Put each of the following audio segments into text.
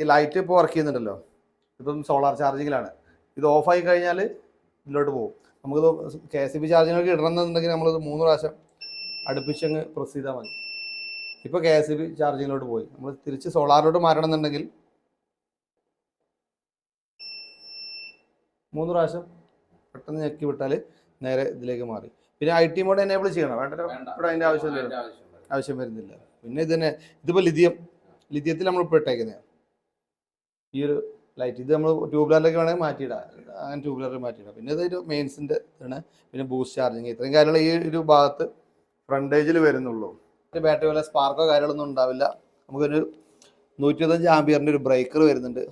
ഈ ലൈറ്റ് ഇപ്പോൾ വർക്ക് ചെയ്യുന്നുണ്ടല്ലോ. ഇപ്പം സോളാർ ചാർജിങ്ങിലാണ് ഇത് ഓഫായി കഴിഞ്ഞാൽ ഇതിലോട്ട് പോകും. നമുക്കിത് കെ എസ് ബി ചാർജിങ്ങൊക്കെ ഇടണമെന്നുണ്ടെങ്കിൽ നമ്മളിത് മൂന്ന് പ്രാവശ്യം അടുപ്പിച്ചങ്ങ് പ്രസ് ചെയ്താൽ മതി. ഇപ്പോൾ കെ എസ് ബി ചാർജിങ്ങിലോട്ട് പോയി. നമ്മൾ തിരിച്ച് സോളാറിലോട്ട് മാറണം എന്നുണ്ടെങ്കിൽ മൂന്ന് പ്രാവശ്യം പെട്ടെന്ന് ഞെക്കി വിട്ടാൽ നേരെ ഇതിലേക്ക് മാറി. പിന്നെ ഐ ടി മോഡ് എനേബിൾ ചെയ്യണം. വേണ്ട. ഇവിടെ അതിന്റെ ആവശ്യം ആവശ്യം വരുന്നില്ല. പിന്നെ ഇത് തന്നെ ഇതിപ്പോൾ ലിഥിയം ലിഥിയത്തിൽ നമ്മൾ ഇപ്പോൾ ഇട്ടേക്കുന്നത് ഈ ഒരു ലൈറ്റ് ഇത് നമ്മൾ ട്യൂബ്ലറിലൊക്കെ വേണമെങ്കിൽ മാറ്റിയിടാം. അങ്ങനെ ട്യൂബ്ലറിൽ മാറ്റിയിടാം. പിന്നെ ഇതൊരു മെയിൻസിന്റെ ഇതാണ്. പിന്നെ ബൂസ്റ്റ് ചാർജിങ് ഇത്രയും കാര്യങ്ങൾ ഈ ഒരു ഭാഗത്ത് ഫ്രണ്ടേജിൽ വരുന്നുള്ളൂ. ബാറ്ററി പോലെ സ്പാർക്കോ കാര്യങ്ങളൊന്നും ഉണ്ടാവില്ല. നമുക്കൊരു നൂറ്റി ഇരുപത്തഞ്ച് ആംബിയറിന്റെ ഒരു ബ്രേക്കർ വരുന്നുണ്ട്.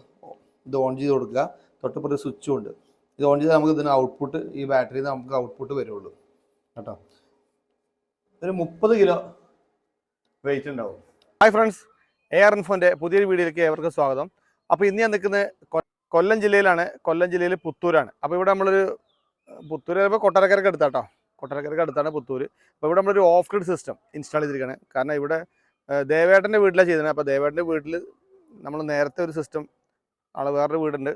ഇത് ഓൺ ചെയ്ത് കൊടുക്കുക. തൊട്ടിപ്പുറത്ത് സ്വിച്ചും ഉണ്ട്. ഇത് ഓൺ ചെയ്താൽ നമുക്ക് ഇതിന് ഔട്ട്പുട്ട് ഈ ബാറ്ററിയിൽ നിന്ന് നമുക്ക് ഔട്ട്പുട്ട് വരുള്ളൂ. കേട്ടോ? ഒരു മുപ്പത് കിലോ വെയിറ്റ് ഉണ്ടാവും. ഹായ് ഫ്രണ്ട്സ് എ ആർ ഇൻഫോന്റെ പുതിയൊരു വീഡിയോയിലേക്ക് ഏവർക്കും സ്വാഗതം. അപ്പോൾ ഇന്ന് ഞാൻ നിൽക്കുന്നത് കൊല്ലം ജില്ലയിലാണ്. കൊല്ലം ജില്ലയിൽ പുത്തൂരാണ്. അപ്പോൾ ഇവിടെ നമ്മളൊരു പുത്തൂർ ചിലപ്പോൾ കൊട്ടാരക്കരക്ക് അടുത്താട്ടോ. കൊട്ടാരക്കരക്ക് അടുത്താണ് പുത്തൂർ അപ്പോൾ ഇവിടെ നമ്മളൊരു ഓഫ് ഗ്രിഡ് സിസ്റ്റം ഇൻസ്റ്റാൾ ചെയ്തിരിക്കുകയാണ് കാരണം ഇവിടെ ദേവേട്ടന്റെ വീട്ടിലാണ് ചെയ്തത് അപ്പോൾ ദേവേട്ടന്റെ വീട്ടിൽ നമ്മൾ നേരത്തെ ഒരു സിസ്റ്റം ആളെ വേറൊരു വീടുണ്ട്.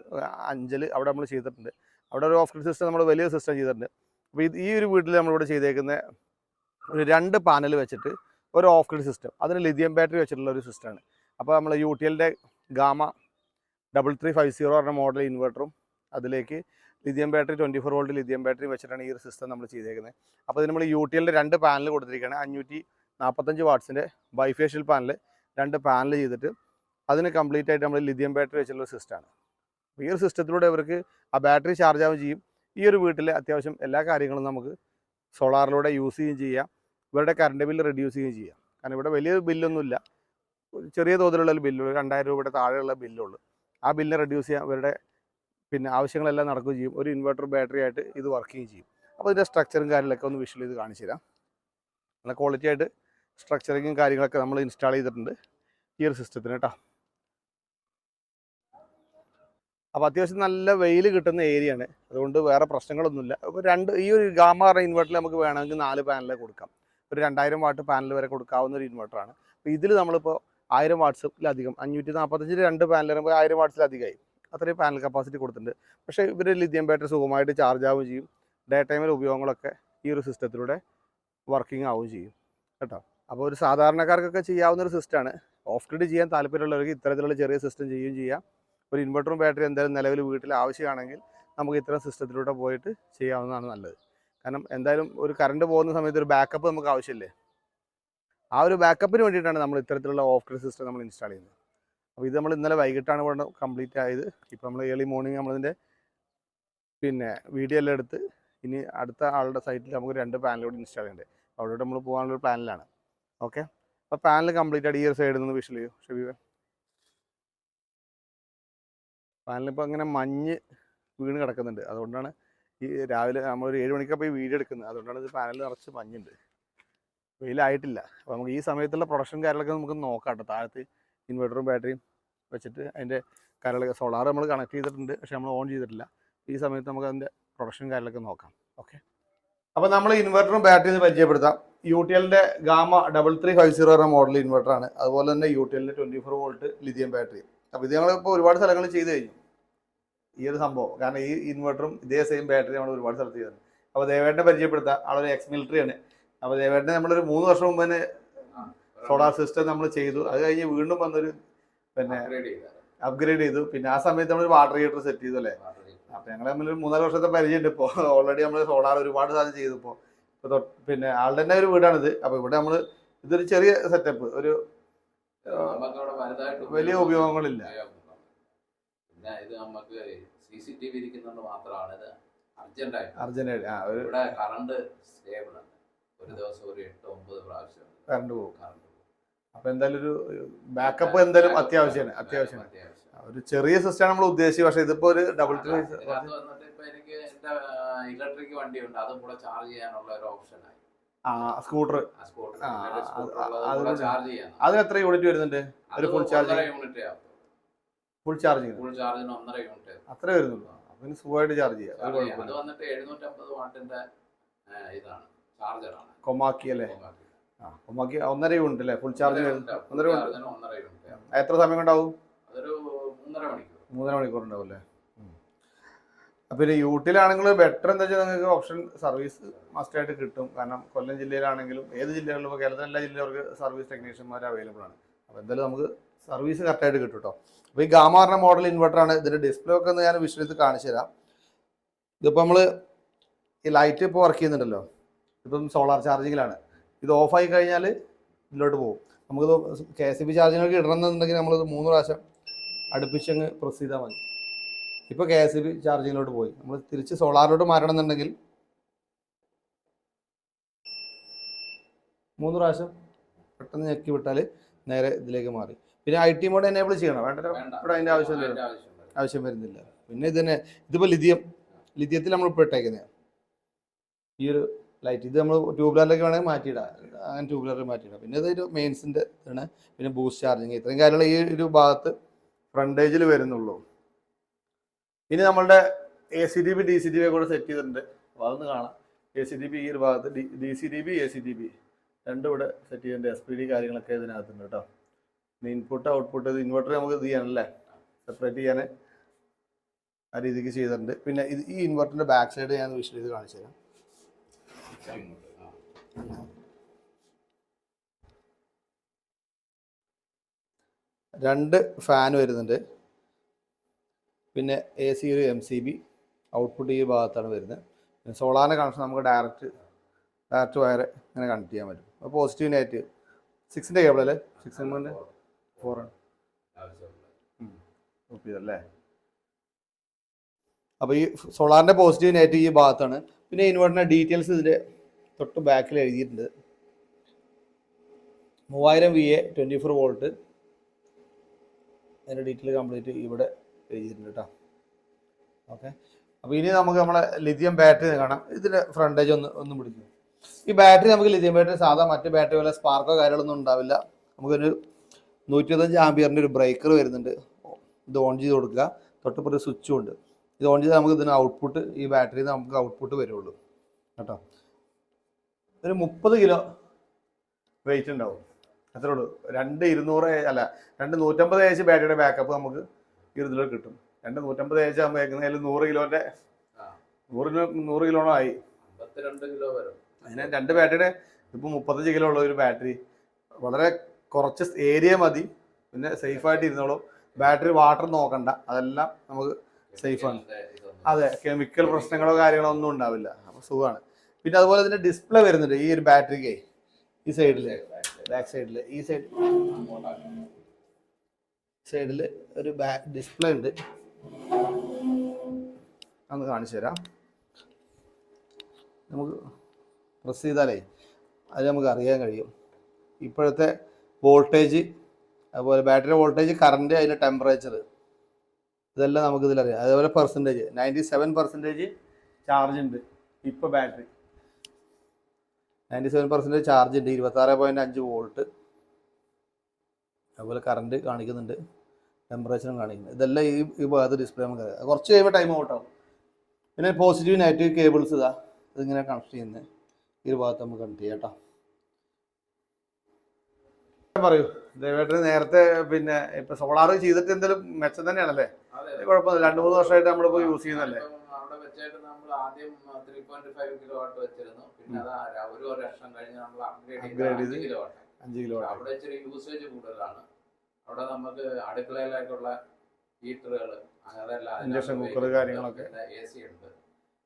അഞ്ചൽ അവിടെ നമ്മൾ ചെയ്തിട്ടുണ്ട്. അവിടെ ഒരു ഓഫ് ഗ്രിഡ് സിസ്റ്റം നമ്മൾ വലിയ സിസ്റ്റം ചെയ്തിട്ടുണ്ട്. അപ്പോൾ ഈ ഒരു വീട്ടിൽ നമ്മളിവിടെ ചെയ്തേക്കുന്ന ഒരു രണ്ട് പാനൽ വെച്ചിട്ട് ഒരു ഓഫ് ഗ്രിഡ് സിസ്റ്റം അതിന് ലിഥിയം ബാറ്ററി വെച്ചിട്ടുള്ള ഒരു സിസ്റ്റമാണ് അപ്പോൾ നമ്മൾ യു ടി എല്ലിന്റെ gamma double three five zero പറഞ്ഞ മോഡൽ ഇൻവെർട്ടറും അതിലേക്ക് lithium battery twenty four volt lithium battery വെച്ചിട്ടാണ് ഈ ഒരു സിസ്റ്റം നമ്മൾ ചെയ്തേക്കുന്നത്. അപ്പോൾ ഇത് നമ്മൾ യു ടി എല്ലിന്റെ രണ്ട് പാനൽ കൊടുത്തിരിക്കുകയാണ്. അഞ്ഞൂറ്റി നാൽപ്പത്തഞ്ച് വാട്ട്സിന്റെ ബൈഫേഷ്യൽ പാനൽ രണ്ട് പാനൽ ചെയ്തിട്ട് അതിന് കംപ്ലീറ്റ് ആയിട്ട് നമ്മൾ ലിഥിയം ബാറ്ററി വെച്ചിട്ടുള്ള സിസ്റ്റമാണ് ഈ ഒരു സിസ്റ്റത്തിലൂടെ ഇവർക്ക് ആ ബാറ്ററി ചാർജ് ആവുകയും ചെയ്യും. ഈ ഒരു വീട്ടിൽ അത്യാവശ്യം എല്ലാ കാര്യങ്ങളും നമുക്ക് സോളാറിലൂടെ യൂസ് ചെയ്യുകയും ചെയ്യാം. ഇവരുടെ കറണ്ട് ബില്ല് റെഡ്യൂസ് ചെയ്യുകയും ചെയ്യാം. കാരണം ഇവിടെ വലിയ ബില്ലൊന്നുമില്ല ചെറിയ തോതിലുള്ള ബില്ലുള്ളൂ രണ്ടായിരം രൂപയുടെ താഴെയുള്ള ബില്ലുള്ളൂ ആ ബില്ല് റെഡ്യൂസ് ചെയ്യാൻ ഇവരുടെ പിന്നെ ആവശ്യങ്ങളെല്ലാം നടക്കുകയും ചെയ്യും. ഒരു ഇൻവെർട്ടർ ബാറ്ററി ആയിട്ട് ഇത് വർക്കിംഗ് ചെയ്യും. അപ്പോൾ ഇതിന്റെ സ്ട്രക്ചറും കാര്യങ്ങളൊക്കെ ഒന്ന് വിഷ്വൽ ചെയ്ത് കാണിച്ചു തരാം. നല്ല ക്വാളിറ്റി ആയിട്ട് സ്ട്രക്ചറിങ്ങും കാര്യങ്ങളൊക്കെ നമ്മൾ ഇൻസ്റ്റാൾ ചെയ്തിട്ടുണ്ട് ഈ ഒരു സിസ്റ്റത്തിന് കേട്ടോ. അപ്പോൾ അത്യാവശ്യം നല്ല വെയിൽ കിട്ടുന്ന ഏരിയയാണ് അതുകൊണ്ട് വേറെ പ്രശ്നങ്ങളൊന്നുമില്ല. അപ്പോൾ രണ്ട് ഈ ഒരു ഗാമ പറഞ്ഞ ഇൻവെർട്ടറിൽ നമുക്ക് വേണമെങ്കിൽ നാല് പാനലേ കൊടുക്കാം. ഒരു രണ്ടായിരം വാട്ട് പാനൽ വരെ കൊടുക്കാവുന്ന ഒരു ഇൻവെർട്ടറാണ് അപ്പോൾ ഇതിൽ നമ്മളിപ്പോൾ ആയിരം വാട്ട്സിലധികം അഞ്ഞൂറ്റി നാൽപ്പത്തഞ്ചിൽ രണ്ട് വരുമ്പോൾ ആയിരം വാട്ട്സിലധികമായി അത്രയും പാനൽ കപ്പാസിറ്റി കൊടുത്തിട്ടുണ്ട്. പക്ഷേ ഇവർ ലിഥിയം ബാറ്ററി സുഖമായിട്ട് ചാർജ് ആവുകയും ചെയ്യും. ഡേ ടൈമിൽ ഉപയോഗങ്ങളൊക്കെ ഈ ഒരു സിസ്റ്റത്തിലൂടെ വർക്കിംഗ് ആവുകയും ചെയ്യും. കേട്ടോ? അപ്പോൾ ഒരു സാധാരണക്കാർക്കൊക്കെ ചെയ്യാവുന്ന ഒരു സിസ്റ്റമാണ് ഓഫ് ഗ്രിഡ് ചെയ്യാൻ താല്പര്യമുള്ളവർക്ക് ഇത്തരത്തിലുള്ള ചെറിയ സിസ്റ്റം ചെയ്യുകയും ചെയ്യാം. ഒരു ഇൻവെർട്ടറും ബാറ്ററി എന്തായാലും നിലവിൽ വീട്ടിൽ ആവശ്യമാണെങ്കിൽ നമുക്ക് ഇത്തരം സിസ്റ്റത്തിലൂടെ പോയിട്ട് ചെയ്യാവുന്നതാണ് നല്ലത്. കാരണം എന്തായാലും ഒരു കറണ്ട് പോകുന്ന സമയത്ത് ഒരു ബാക്കപ്പ് നമുക്ക് ആവശ്യമില്ലേ? ആ ഒരു ബാക്കപ്പിന് വേണ്ടിയിട്ടാണ് നമ്മൾ ഇത്തരത്തിലുള്ള ഓഫ് ഗ്രിഡ് സിസ്റ്റം നമ്മൾ ഇൻസ്റ്റാൾ ചെയ്യുന്നത്. അപ്പോൾ ഇത് നമ്മൾ ഇന്നലെ വൈകിട്ടാണ് ഇവിടെ കംപ്ലീറ്റ് ആയത്. ഇപ്പോൾ നമ്മൾ ഏർലി മോർണിംഗ് നമ്മളിതിന്റെ പിന്നെ വീഡിയോ എല്ലാം എടുത്ത് ഇനി അടുത്ത ആളുടെ സൈറ്റിൽ നമുക്ക് രണ്ട് പാനലൂടെ ഇൻസ്റ്റാൾ ചെയ്യേണ്ടത് അവിടെ നമ്മൾ പോകാനുള്ള പ്ലാനിലാണ് ഓക്കെ അപ്പോൾ പാനൽ കംപ്ലീറ്റ് ആയിട്ട് ഈ ഒരു സൈഡിൽ നിന്ന് വിഷ്വൽ ചെയ്യും. ഷെബീബ് പാനലിപ്പോൾ അങ്ങനെ മഞ്ഞ് വീണ് കിടക്കുന്നുണ്ട്. അതുകൊണ്ടാണ് ഈ രാവിലെ നമ്മളൊരു ഏഴ് മണിക്കപ്പോൾ പോയി വീഡിയോ എടുക്കുന്നത്. അതുകൊണ്ടാണ് ഇത് പാനൽ നിറച്ച് മഞ്ഞുണ്ട്. വെയിലായിട്ടില്ല. അപ്പോൾ നമുക്ക് ഈ സമയത്തുള്ള പ്രൊഡക്ഷൻ കാര്യങ്ങളൊക്കെ നമുക്ക് നോക്കാം കേട്ടോ താഴത്ത് ഇൻവെർട്ടറും ബാറ്ററിയും വെച്ചിട്ട് അതിന്റെ കാര്യങ്ങളൊക്കെ സോളാർ നമ്മൾ കണക്ട് ചെയ്തിട്ടുണ്ട്. പക്ഷേ നമ്മൾ ഓൺ ചെയ്തിട്ടില്ല. ഈ സമയത്ത് നമുക്ക് അതിന്റെ പ്രൊഡക്ഷൻ കാര്യങ്ങളൊക്കെ നോക്കാം. ഓക്കെ അപ്പോൾ നമ്മൾ ഇൻവെർട്ടറും ബാറ്ററിയും പരിചയപ്പെടുത്താം. യു ടി എല്ലിന്റെ Gamma double three five zero എന്ന മോഡൽ ഇൻവെർട്ടറാണ് അതുപോലെ തന്നെ യു ടി എല്ലിന്റെ twenty four volt lithium battery അപ്പോൾ ഇത് ഞങ്ങളിപ്പോൾ ഒരുപാട് സ്ഥലങ്ങളിൽ ചെയ്ത് കഴിഞ്ഞു. ഈ ഒരു സംഭവം. കാരണം ഈ ഇൻവെർട്ടറും ഇതേ സെയിം ബാറ്ററി നമ്മൾ ഒരുപാട് സ്ഥലത്ത് ചെയ്തിട്ടുണ്ട്. അപ്പോൾ ദയവായിട്ട് പരിചയപ്പെടുത്താം. ആളൊരു എക്സ് മിലിറ്ററി ആണ്. അപ്പോൾ ദേവേട്ടനെ നമ്മളൊരു മൂന്ന് വർഷം മുമ്പ് തന്നെ സോളാർ സിസ്റ്റം നമ്മൾ ചെയ്തു. അത് കഴിഞ്ഞ് വീണ്ടും വന്നൊരു പിന്നെ അപ്ഗ്രേഡ് ചെയ്തു. പിന്നെ ആ സമയത്ത് നമ്മൾ വാട്ടർ ഹീറ്റർ സെറ്റ് ചെയ്തു അല്ലേ? അപ്പോൾ ഞങ്ങൾ തമ്മിൽ ഒരു മൂന്നാൽ വർഷത്തെ പരിചയമുണ്ട് ഇപ്പോൾ ഓൾറെഡി നമ്മൾ സോളാർ ഒരുപാട് സാധനം ചെയ്തു ഇപ്പോൾ ഇപ്പോൾ പിന്നെ ആളുടെ തന്നെ ഒരു വീടാണിത്. അപ്പോൾ ഇവിടെ നമ്മൾ ഇതൊരു ചെറിയ സെറ്റപ്പ് ഒരു വലിയ ഉപയോഗങ്ങളില്ല. പിന്നെ ഇത് നമുക്ക് സി സി ടി വി ഇരിക്കുന്നതുകൊണ്ട് മാത്രമാണ് ഇത് അർജന്റ് ആയിട്ട് ആ ഒരു കറണ്ട് സ്റ്റേബിൾ ആണ്. ഒരു ദിവസം ഒരു എട്ട് ഒമ്പത് പ്രാവശ്യം കറണ്ട് പോകും. അപ്പോൾ എന്തായാലും ഒരു ബാക്കപ്പ് എന്തായാലും അത്യാവശ്യമാണ് അത്യാവശ്യമാണ് അത്യാവശ്യം ഒരു ചെറിയ സിസ്റ്റം നമ്മൾ ഉദ്ദേശിച്ചത് പക്ഷെ ഇതിപ്പോ ഒരു ഡബിൾ ഇപ്പൊ എനിക്ക് എന്റെ ഇലക്ട്രിക് വണ്ടിയുണ്ട് അതും കൂടെ ചാർജ് ചെയ്യാനുള്ള ഒരു ഓപ്ഷനായി ആ സ്കൂട്ടർ ചാർജ് അതിന് എത്ര യൂണിറ്റ് വരുന്നുണ്ട്? ഒരു full? Unit full charging full ചാർജിന് ഒന്നര യൂണിറ്റ് അത്ര വരുന്നുള്ളൂ. അപ്പം സുഖമായിട്ട് ചാർജ് ചെയ്യാം. ചാർജ്. അത് വന്നിട്ട് എഴുന്നൂറ്റമ്പത് വാട്ടിന്റെ ഇതാണ്. ചാർജറാണ് കൊമാക്കി. അല്ലേ ആ കൊമാക്കി ഒന്നര യൂണിറ്റ് അല്ലേ ഫുൾ ചാർജ് ഒന്നര എത്ര സമയം ഉണ്ടാവും മൂന്നര മണിക്കൂർ. ഉണ്ടാവും അല്ലേ അപ്പം പിന്നെ യൂട്ടിലാണെങ്കിൽ ബെറ്റർ എന്താ വെച്ചാൽ നിങ്ങൾക്ക് ഓപ്ഷൻ സർവീസ് മസ്റ്റായിട്ട് കിട്ടും. കാരണം കൊല്ലം ജില്ലയിലാണെങ്കിലും ഏത് ജില്ലകളിലും ഇപ്പോൾ കേരളത്തിലെ എല്ലാ ജില്ലകൾക്ക് സർവീസ് ടെക്നീഷ്യന്മാർ അവൈലബിൾ ആണ്. അപ്പോൾ എന്തായാലും നമുക്ക് സർവീസ് കറക്റ്റായിട്ട് കിട്ടും കേട്ടോ അപ്പോൾ ഈ ഗാമാറിന്റെ മോഡൽ ഇൻവെർട്ടറാണ് ഇതിന്റെ ഡിസ്പ്ലേ ഒക്കെ ഒന്ന് ഞാൻ വിശ്വസിച്ച് കാണിച്ചു തരാം. ഇതിപ്പോൾ നമ്മൾ ഈ ലൈറ്റ് ഇപ്പോൾ വർക്ക് ചെയ്യുന്നുണ്ടല്ലോ. ഇപ്പം സോളാർ ചാർജിങ്ങിലാണ് ഇത് ഓഫായി കഴിഞ്ഞാൽ ഇതിലോട്ട് പോകും. നമുക്കിത് കെ എസ് ബി ചാർജിങ്ങൊക്കെ ഇടണമെന്നുണ്ടെങ്കിൽ നമ്മളിത് മൂന്ന് പ്രാവശ്യം അടുപ്പിച്ചങ്ങ് പ്രസ് ചെയ്താൽ മതി. ഇപ്പോൾ കെ എസ് ബി ചാർജിങ്ങിലോട്ട് പോയി. നമ്മൾ തിരിച്ച് സോളാറിലോട്ട് മാറണം എന്നുണ്ടെങ്കിൽ മൂന്ന് പ്രാവശ്യം പെട്ടെന്ന് ഞെക്കി വിട്ടാൽ നേരെ ഇതിലേക്ക് മാറി. പിന്നെ ഐ ടി മോഡ് എനേബിൾ ചെയ്യണം. വേണ്ട. ഇവിടെ അതിന്റെ ആവശ്യമില്ല. ആവശ്യം ആവശ്യം വരുന്നില്ല. പിന്നെ ഇത് തന്നെ ഇതിപ്പോൾ ലിഥിയം ലിഥിയത്തിൽ നമ്മൾ ഇപ്പോൾ ഇട്ടേക്കുന്നത് ഈ ഒരു ലൈറ്റ് ഇത് നമ്മൾ ട്യൂബ്ലറിലൊക്കെ വേണമെങ്കിൽ മാറ്റിയിടാം. അങ്ങനെ ട്യൂബ്ലറിൽ മാറ്റിയിടാം. പിന്നെ ഇതൊരു മെയിൻസിന്റെ ഇതാണ്. പിന്നെ ബൂസ്റ്റ് ചാർജിങ് ഇത്രയും കാര്യങ്ങൾ ഈ ഒരു ഭാഗത്ത് ഫ്രണ്ടേജിൽ വരുന്നുള്ളൂ. ഇനി നമ്മളുടെ A C D B D C D B കൂടെ സെറ്റ് ചെയ്തിട്ടുണ്ട്. അപ്പോൾ അതൊന്ന് കാണാം. എ സി ഡി ബി ഈ ഒരു ഭാഗത്ത് D D C D B A C D B രണ്ടും ഇവിടെ സെറ്റ് ചെയ്തിട്ടുണ്ട്. എസ് പി ഡി കാര്യങ്ങളൊക്കെ ഇതിനകത്തുണ്ട് കേട്ടോ. ഇൻപുട്ട് ഔട്ട്പുട്ട് ഇത് ഇൻവെർട്ടർ നമുക്ക് ഇത് ചെയ്യാനല്ലേ? സെപ്പറേറ്റ് ചെയ്യാൻ ആ രീതിക്ക് ചെയ്തിട്ടുണ്ട്. പിന്നെ ഇത് ഈ ഇൻവെർട്ടറിന്റെ ബാക്ക് സൈഡ് ഞാൻ വിഷ്വൽ ചെയ്ത് കാണിച്ചു തരാം. രണ്ട് ഫാൻ വരുന്നുണ്ട്. പിന്നെ എ സി ഒരു എം സി ബി ഔട്ട്പുട്ട് ഈ ഭാഗത്താണ് വരുന്നത്. സോളാറിന്റെ കണക്ഷൻ നമുക്ക് ഡയറക്റ്റ് ഡയറക്റ്റ് വയർ ഇങ്ങനെ കണക്ട് ചെയ്യാൻ പറ്റും. അപ്പോൾ പോസിറ്റീവ് നെഗറ്റീവ് സിക്സിന്റെ കേബിൾ അല്ലേ? സിക്സ് എം ഫോർ ആണ്. അല്ലേ അപ്പോൾ ഈ സോളാറിന്റെ പോസിറ്റീവ് നെഗറ്റീവ് ഈ ഭാഗത്താണ്. പിന്നെ ഇൻവെർട്ടറിന്റെ ഡീറ്റെയിൽസ് ഇതിന്റെ തൊട്ട് ബാക്കിൽ എഴുതിയിട്ടുണ്ട്. മൂവായിരം V A twenty four volt അതിന്റെ ഡീറ്റെയിൽ കംപ്ലീറ്റ് ഇവിടെ എഴുതിയിട്ടുണ്ട് കേട്ടോ ഓക്കെ അപ്പോൾ ഇനി നമുക്ക് നമ്മളെ ലിഥിയം ബാറ്ററി കാണാം. ഇതിന്റെ ഫ്രണ്ടേജ് ഒന്ന് ഒന്ന് പിടിക്കും. ഈ ബാറ്ററി നമുക്ക് ലിഥിയം ബാറ്ററി സാധാ മറ്റ് ബാറ്ററി പോലെ സ്പാർക്കോ കാര്യങ്ങളൊന്നും ഉണ്ടാവില്ല. നമുക്കൊരു നൂറ്റി ഇരുപത്തഞ്ച് ആംബിയറിന്റെ ഒരു ബ്രേക്കർ വരുന്നുണ്ട്. ഇത് ഓൺ ചെയ്ത് കൊടുക്കുക. തൊട്ടപ്പുറത്ത് സ്വിച്ചും ഉണ്ട്. ഇത് ഓൺ ചെയ്താൽ നമുക്ക് ഇതിന് ഔട്ട്പുട്ട് ഈ ബാറ്ററിയിൽ നിന്ന് നമുക്ക് ഔട്ട്പുട്ട് വരുള്ളൂ. കേട്ടോ? ഒരു മുപ്പത് കിലോ വെയിറ്റ് ഉണ്ടാവും. അത്രേ ഉള്ളൂ. രണ്ട് ഇരുന്നൂറ് അല്ല രണ്ട് നൂറ്റമ്പത് ഏച്ച് ബാറ്ററിയുടെ ബാക്കപ്പ് നമുക്ക് ഈ ഇതിൽ കിട്ടും. രണ്ട് നൂറ്റമ്പത് ഏച്ച് ആകുമ്പോൾ ഏകദേശം നൂറ് കിലോന്റെ. നൂറ് കിലോ നൂറ് കിലോണോ ആയി. കിലോ വരും. അതിന് രണ്ട് ബാറ്ററിയുടെ ഇപ്പോൾ മുപ്പത്തഞ്ച് കിലോ ഉള്ള ഒരു ബാറ്ററി വളരെ കുറച്ച് ഏരിയ മതി. പിന്നെ സേഫായിട്ട് ഇരുന്നോളൂ. ബാറ്ററി വാട്ടർ നോക്കണ്ട. അതെല്ലാം നമുക്ക് ഇതൊന്നും. അതെ കെമിക്കൽ പ്രശ്നങ്ങളോ കാര്യങ്ങളോ ഒന്നും ഉണ്ടാവില്ല. അപ്പോൾ സുഖമാണ്. പിന്നെ അതുപോലെ ഇതിന്റെ ഡിസ്പ്ലേ വരുന്നുണ്ട്. ഈ ഒരു ബാറ്ററിക്ക് ഈ സൈഡിൽ ബാക്ക് സൈഡിൽ ഈ സൈഡ് സൈഡിൽ ഒരു ബാക്ക് ഡിസ്പ്ലേ ഉണ്ട്. അന്ന് കാണിച്ചു തരാം. നമുക്ക് പ്രസ് ചെയ്താലേ അത് നമുക്ക് അറിയാൻ കഴിയും. ഇപ്പോഴത്തെ വോൾട്ടേജ് അതുപോലെ ബാറ്ററി വോൾട്ടേജ് കറണ്ട് അതിന്റെ ടെമ്പറേച്ചർ ഇതെല്ലാം നമുക്ക് ഇതിലറിയാം അതേപോലെ percentage ninety seven percentage charge ഉണ്ട്. ഇപ്പോൾ battery ninety seven percentage charge ഉണ്ട്. ഇരുപത്താറ് പോയിന്റ് അഞ്ച് വോൾട്ട് അതുപോലെ കറണ്ട് കാണിക്കുന്നുണ്ട്. ടെമ്പറേച്ചറും കാണിക്കുന്നുണ്ട്. ഇതെല്ലാം ഈ ഈ ഭാഗത്ത് ഡിസ്പ്ലേ നമുക്ക് അറിയാം. കുറച്ച് കഴിയുമ്പോൾ ടൈം ഔട്ട് ആവും. പിന്നെ പോസിറ്റീവ് നെഗറ്റീവ് കേബിൾസ് ഇതാ. ഇതിങ്ങനെ കണക്ട് ചെയ്യുന്നത് ഈ ഭാഗത്ത് നമുക്ക് കണക്ട് ചെയ്യാം കേട്ടോ. പറയൂ. ദയവായിട്ട് നേരത്തെ പിന്നെ ഇപ്പൊ സോളാർ ചെയ്തിട്ട് എന്തെങ്കിലും മെച്ചം തന്നെയാണല്ലേ? അതെ, രണ്ടു മൂന്ന് വർഷമായിട്ട് നമ്മളിപ്പോ യൂസ് ചെയ്യുന്നല്ലേ ഇപ്പം അവിടെ വെച്ചായിട്ട് നമ്മൾ ആദ്യം three point five kilowatt വെച്ചിരുന്നു. പിന്നെ അത് ആ ഒരു വർഷം കഴിഞ്ഞ് നമ്മൾ അപ്ഗ്രേഡ് Upgrade ചെയ്ത് ചെയ്ത് കിലോ വാട്ട് അഞ്ച് കിലോ അവിടെ ഇച്ചിരി യൂസേജ് കൂടുതലാണ്. അവിടെ നമുക്ക് അടുക്കളയിലേക്കുള്ള ഹീറ്ററുകൾ അതെല്ലാം കാര്യങ്ങളൊക്കെ. എ സി ഉണ്ട്.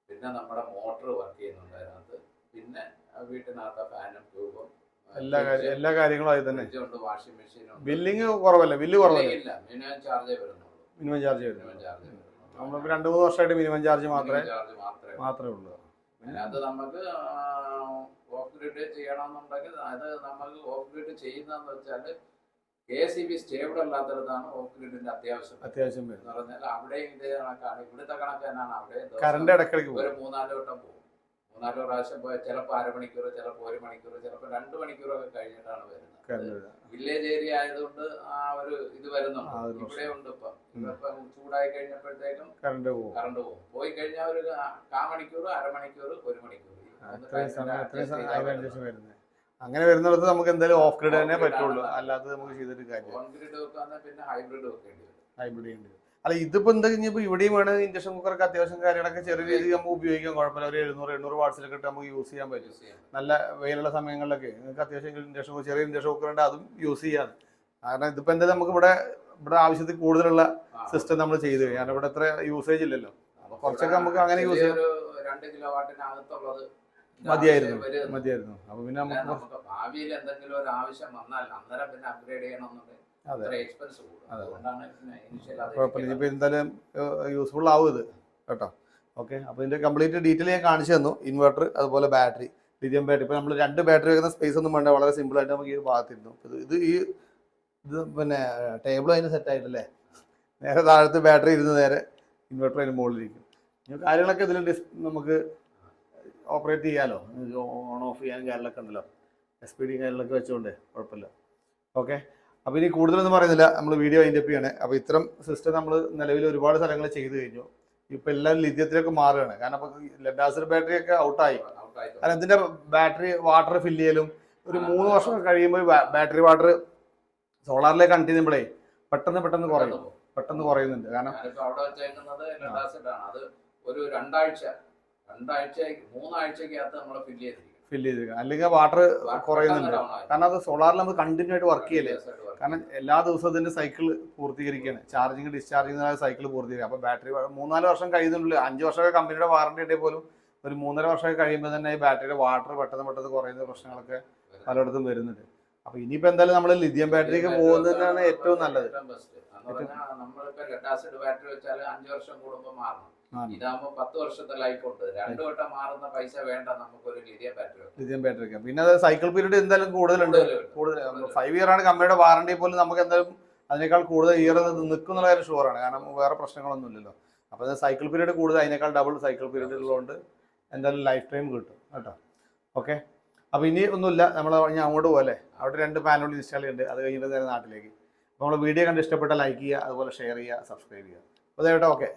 പിന്നെ നമ്മുടെ മോട്ടർ വർക്ക് ചെയ്യുന്നുണ്ട് അതിനകത്ത്. പിന്നെ വീട്ടിനകത്ത് ഫാനും ട്യൂബും എല്ലാ എല്ലാ കാര്യങ്ങളും ആയി തന്നെ. വാഷിംഗ് മെഷീനും ബില്ലിങ് കുറവല്ലേ? ബില്ല് കുറവല്ലേ? ചാർജേ വരുന്നുള്ളൂ മിനിമം ചാർജ് വരുന്നത് നമ്മൾ ചാർജ് രണ്ട് മൂന്ന് വർഷമായിട്ട് മിനിമം ചാർജ് മാത്രമേ മാത്രമേ ഉള്ളൂ. അതിനകത്ത് നമുക്ക് ഓഫ് ഗ്രിഡ് ചെയ്യണമെന്നുണ്ടെങ്കിൽ അത് നമുക്ക് ഓഫ് ഗ്രിഡ് ചെയ്യുന്നതെന്ന് വെച്ചാൽ കെ സി ബി സ്റ്റേബിൾ അല്ലാത്തടത്താണ് ഓഫ് ഗ്രിഡിന്റെ അത്യാവശ്യം അത്യാവശ്യം വരും. എന്ന് പറഞ്ഞാൽ അവിടെയും ഇതേ കണക്കാണ്. ഇവിടുത്തെ കണക്ക് തന്നെയാണ്. അവിടെ കറണ്ട് ഇടയ്ക്കിടയ്ക്ക് ഒരു മൂന്നാൽ വട്ടം പോകും. മൂന്നാൽ പ്രാവശ്യം പോയാൽ ചിലപ്പോൾ അരമണിക്കൂർ ചിലപ്പോൾ ഒരു മണിക്കൂർ ചിലപ്പോൾ രണ്ട് മണിക്കൂറൊക്കെ കഴിഞ്ഞിട്ടാണ് വരുന്നത്. വില്ലേജ് ഏരിയ ആയതുകൊണ്ട് ആ ഒരു ഇത് വരുന്നുണ്ട് ഇവിടെ ഉണ്ട് ഇപ്പൊ. ചൂടായി കഴിഞ്ഞപ്പോഴത്തേക്കും കറണ്ട് പോകും കറണ്ട് പോകും പോയി കഴിഞ്ഞാൽ ഒരു കാമണിക്കൂർ അരമണിക്കൂർ ഒരു മണിക്കൂർ അങ്ങനെ വരുന്നിടത്ത് നമുക്ക് എന്തായാലും ഓഫ് ഗ്രിഡ് തന്നെ പറ്റുള്ളൂ. അല്ലാതെ നമുക്ക് ചെയ്തിട്ട് കാര്യം കോൺക്രീറ്റ് വെക്കാന്ന് പിന്നെ ഹൈബ്രിഡ് വെക്കേണ്ടി വരും. ഹൈബ്രിഡ് ചെയ്യേണ്ടി വരും. അല്ല ഇതിപ്പോ എന്താ കഴിഞ്ഞപ്പോ ഇവിടെയും വേണമെങ്കിൽ ഇൻഡക്ഷൻ കുക്കറൊക്കെ അത്യാവശ്യം കാര്യങ്ങളൊക്കെ ചെറിയ രീതിയിൽ നമുക്ക് ഉപയോഗിക്കാൻ കുഴപ്പമില്ല. ഒരു എഴുന്നൂറ് എണ്ണൂറ് വാട്സിലൊക്കെ ഇട്ട് നമുക്ക് യൂസ് ചെയ്യാൻ പറ്റും. നല്ല വെയിലുള്ള സമയങ്ങളിലൊക്കെ നിങ്ങൾക്ക് അത്യാവശ്യം ഇൻഡക്ഷൻ ചെറിയ ഇൻഡക്ഷൻ കുക്കർ ഉണ്ട് അതും യൂസ് ചെയ്യാം. കാരണം ഇതിപ്പോ എന്താ നമുക്ക് ഇവിടെ ഇവിടെ ആവശ്യത്തിൽ കൂടുതലുള്ള. സിസ്റ്റം നമ്മൾ ചെയ്തു കാരണം ഇവിടെ അത്ര യൂസേജ് ഇല്ലല്ലോ. അപ്പൊ കുറച്ചൊക്കെ നമുക്ക് അങ്ങനെ യൂസ് ചെയ്യാം. ചെറിയൊരു രണ്ട് കിലോ വാട്ടിനകത്തുള്ളത് മതിയായിരുന്നു. മതിയായിരുന്നു. അപ്പൊ പിന്നെ നമുക്ക് ഭാവിയിൽ എന്തെങ്കിലും ഒരു ആവശ്യം വന്നാൽ അന്നേരം പിന്നെ അപ്ഗ്രേഡ് ചെയ്യണമെന്നുണ്ടെങ്കിൽ എക്സ്പെൻസ് കൂടും. അതെ. അതുകൊണ്ടാണ് പിന്നെ ഇനിഷ്യൽ കുഴപ്പമില്ല. ഇനിയിപ്പോൾ എന്തായാലും യൂസ്ഫുൾ ആവും ഇത്. കേട്ടോ. ഓക്കെ അപ്പോൾ ഇതിന്റെ കംപ്ലീറ്റ് ഡീറ്റെയിൽ ഞാൻ കാണിച്ചു തന്നു. ഇൻവെർട്ടർ അതുപോലെ ബാറ്ററി ലിഥിയം ബാറ്ററി ഇപ്പോൾ നമ്മൾ രണ്ട് ബാറ്ററി വെക്കുന്ന സ്പേസ് ഒന്നും വേണ്ട. വളരെ സിമ്പിൾ ആയിട്ട് നമുക്ക് ഈ ഭാഗത്തിരുന്നു. ഇത് ഈ ഇത് പിന്നെ ടേബിൾ അതിന് സെറ്റ് ആയിട്ടല്ലേ? നേരെ താഴത്ത് ബാറ്ററി ഇരുന്ന് നേരെ ഇൻവെർട്ടർ അതിന് മുകളിലിരിക്കും. കാര്യങ്ങളൊക്കെ ഇതിൽ ഡിസ് നമുക്ക് ഓപ്പറേറ്റ് ചെയ്യാലോ? ഓൺ ഓഫ് ചെയ്യാൻ കാര്യങ്ങളൊക്കെ ഉണ്ടല്ലോ. എസ് പി ഡി കാര്യങ്ങളൊക്കെ വെച്ചുകൊണ്ട് കുഴപ്പമില്ല. ഓക്കെ അപ്പോൾ ഇനി കൂടുതലൊന്നും പറയുന്നില്ല. നമ്മൾ വീഡിയോ അതിന്റെ അപ്പ് ചെയ്യണേ. അപ്പോൾ ഇത്തരം സിസ്റ്റം നമ്മൾ നിലവിൽ ഒരുപാട് സ്ഥലങ്ങൾ ചെയ്തു കഴിഞ്ഞു. ഇപ്പോൾ എല്ലാവരും ലിഥ്യത്തിലേക്ക് മാറുകയാണ്. കാരണം അപ്പോൾ ലെഡ് ആസിഡ് ബാറ്ററി ഒക്കെ ഔട്ടായി കാരണം ഇതിന്റെ ബാറ്ററി വാട്ടർ ഫില്ല് ചെയ്യലും ഒരു മൂന്ന് വർഷം കഴിയുമ്പോൾ ബാറ്ററി വാട്ടർ സോളാറിലേക്ക് കണക്ട് ചെയ്യുമ്പോഴേ പെട്ടെന്ന് പെട്ടെന്ന് കുറയും. പെട്ടെന്ന് കുറയുന്നുണ്ട്. കാരണം അവിടെ വെച്ചേക്കുന്നത് അത് ഒരു രണ്ടാഴ്ച. രണ്ടാഴ്ച മൂന്നാഴ്ചക്കകത്ത് നമ്മൾ ഫില്ല് ചെയ്തിരിക്കും. ഫില്ല് ചെയ്ത് അല്ലെങ്കിൽ വാട്ടർ കുറയുന്നുണ്ട്. കാരണം അത് സോളാറിൽ നമ്മൾ കണ്ടിന്യൂ ആയിട്ട് വർക്ക് ചെയ്യല്ലേ? കാരണം എല്ലാ ദിവസവും ഇതിന്റെ സൈക്കിൾ പൂർത്തീകരിക്കുകയാണ് ചാർജിങ് ഡിസ്ചാർജിങ് സൈക്കിൾ പൂർത്തീകരിക്കുക അപ്പോൾ ബാറ്ററി മൂന്നാൽ വർഷം കഴിയുന്നുള്ളൂ. അഞ്ച് വർഷമൊക്കെ കമ്പനിയുടെ വാറണ്ടി ഉണ്ടെങ്കിൽ പോലും ഒരു മൂന്നര വർഷമൊക്കെ കഴിയുമ്പോൾ തന്നെ ഈ ബാറ്ററിയുടെ വാട്ടർ പെട്ടെന്ന് പെട്ടെന്ന് കുറയുന്ന പ്രശ്നങ്ങളൊക്കെ പലയിടത്തും വരുന്നുണ്ട്. അപ്പോൾ ഇനിയിപ്പോൾ എന്തായാലും നമ്മൾ ലിഥിയം ബാറ്ററിക്ക് പോകുന്നതാണ് ഏറ്റവും നല്ലത്. ബാറ്ററി വെച്ചാൽ അഞ്ചു വർഷം കൂടുമ്പോ മാറണം. ഇതാകുമ്പോ പത്ത് വർഷത്തെ ലൈഫ് ഉണ്ട് രണ്ടു വട്ടം മാറുന്ന പൈസ വേണ്ട നമുക്ക് ഒരു ലിഥിയം ബാറ്ററി ലിഥിയം വെക്കാം പിന്നെ അത് സൈക്കിൾ പീരീഡ് എന്തായാലും കൂടുതലുണ്ട്. കൂടുതൽ ഫൈവ് ഇയർ ആണ് കമ്പനിയുടെ വാറണ്ടി പോലും നമുക്ക് എന്തായാലും അതിനേക്കാൾ കൂടുതൽ ഇയർ നിൽക്കുന്നുള്ള കാര്യം ഷുവർ ആണ്. കാരണം വേറെ പ്രശ്നങ്ങളൊന്നും ഇല്ലല്ലോ. അപ്പോൾ സൈക്കിൾ പീരീഡ് കൂടുതൽ അതിനേക്കാൾ ഡബിൾ സൈക്കിൾ പീരീഡ് ഉള്ളതുകൊണ്ട് എന്തായാലും ലൈഫ് ടൈം കിട്ടും. കേട്ടോ. ഓക്കെ അപ്പോൾ ഇനി ഒന്നുമില്ല. നമ്മൾ ഞാൻ അങ്ങോട്ട് പോലെ അവിടെ രണ്ട് പാനൽ ഇൻസ്റ്റാൾ ചെയ്യുന്നുണ്ട് അത് കഴിഞ്ഞിട്ട് നേരെ നാട്ടിലേക്ക്. അപ്പോൾ നമ്മൾ വീഡിയോ കണ്ട് ഇഷ്ടപ്പെട്ട ലൈക്ക് ചെയ്യുക അതുപോലെ ഷെയർ ചെയ്യുക സബ്സ്ക്രൈബ് ചെയ്യുക. അപ്പോൾ കേട്ടോ. ഓക്കെ